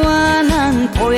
난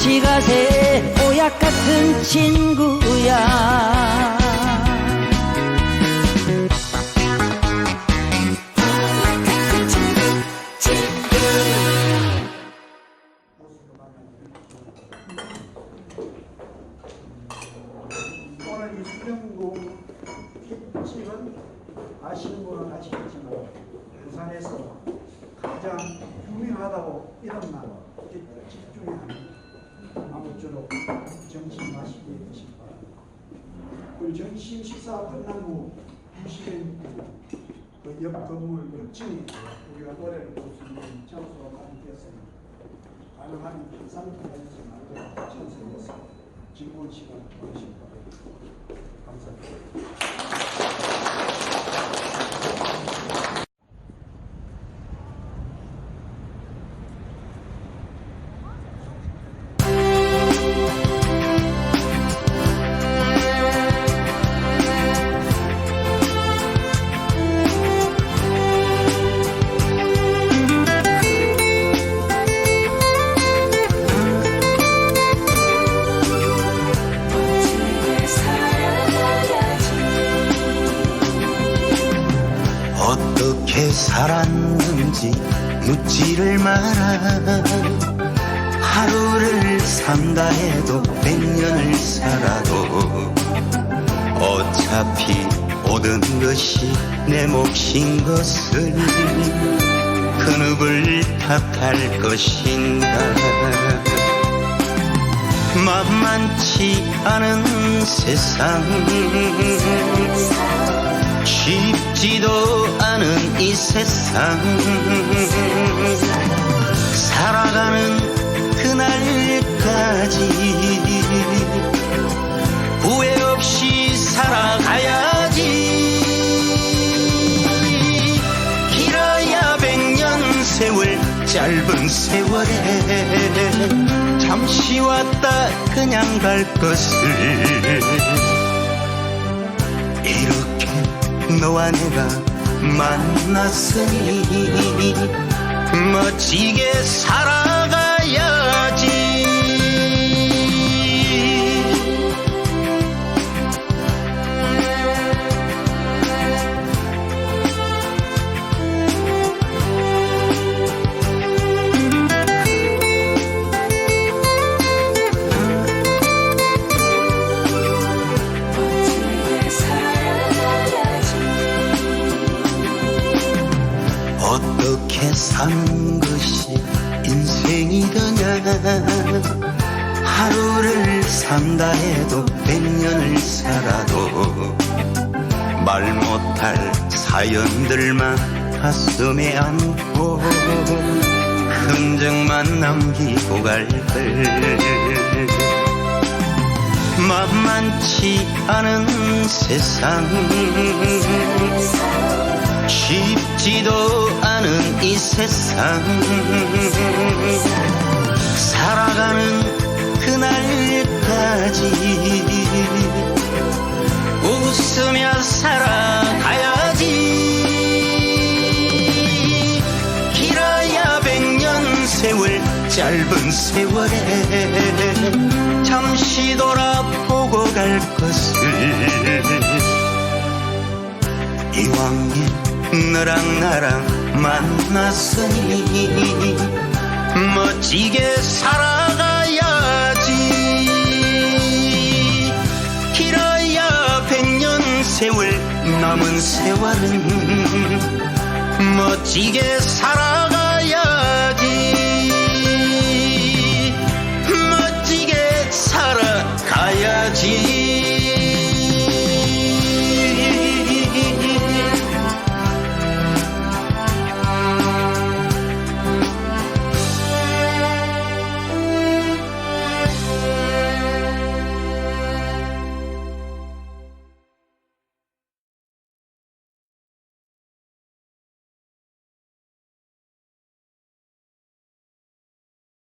같이 가세. 보약 같은 친구야. 오늘 이 수령궁 kit집은 아시는 분은 아시겠지만 부산에서 가장 유명하다고 이름난 집 중에 아무쪼록 점심 맛있게 드시기 바랍니다. 그리고 점심 식사 끝난 후 2시간 그옆 건물 옆층에 우리가 노래를 있는 장소가 마련되었습니다. 가능하면 상품에서 말고 천세에서 즐거운 시간 보내시기 바랍니다. 감사합니다. 산다 해도 백년을 살아도 어차피 모든 것이 내 몫인 것을 그 누굴 탓할 것인가. 만만치 않은 세상 쉽지도 않은 이 세상. 살아가는 그날 까지. 후회 없이 살아가야지. 길어야 백년 세월 짧은 세월에 잠시 왔다 그냥 갈 것을. 이렇게 너와 내가 만났으니 멋지게 살아 하루를 산다 해도 백년을 살아도 말 못할 사연들만 가슴에 안고 흔적만 남기고 갈걸. 만만치 않은 세상. 쉽지도 않은 이 세상 그날까지. 웃으며 살아가야지. 길어야 백년 세월 짧은 세월에 잠시 돌아보고 갈 것을. 이왕에 너랑 나랑 만났으니 멋지게 세월은 멋지게 살아가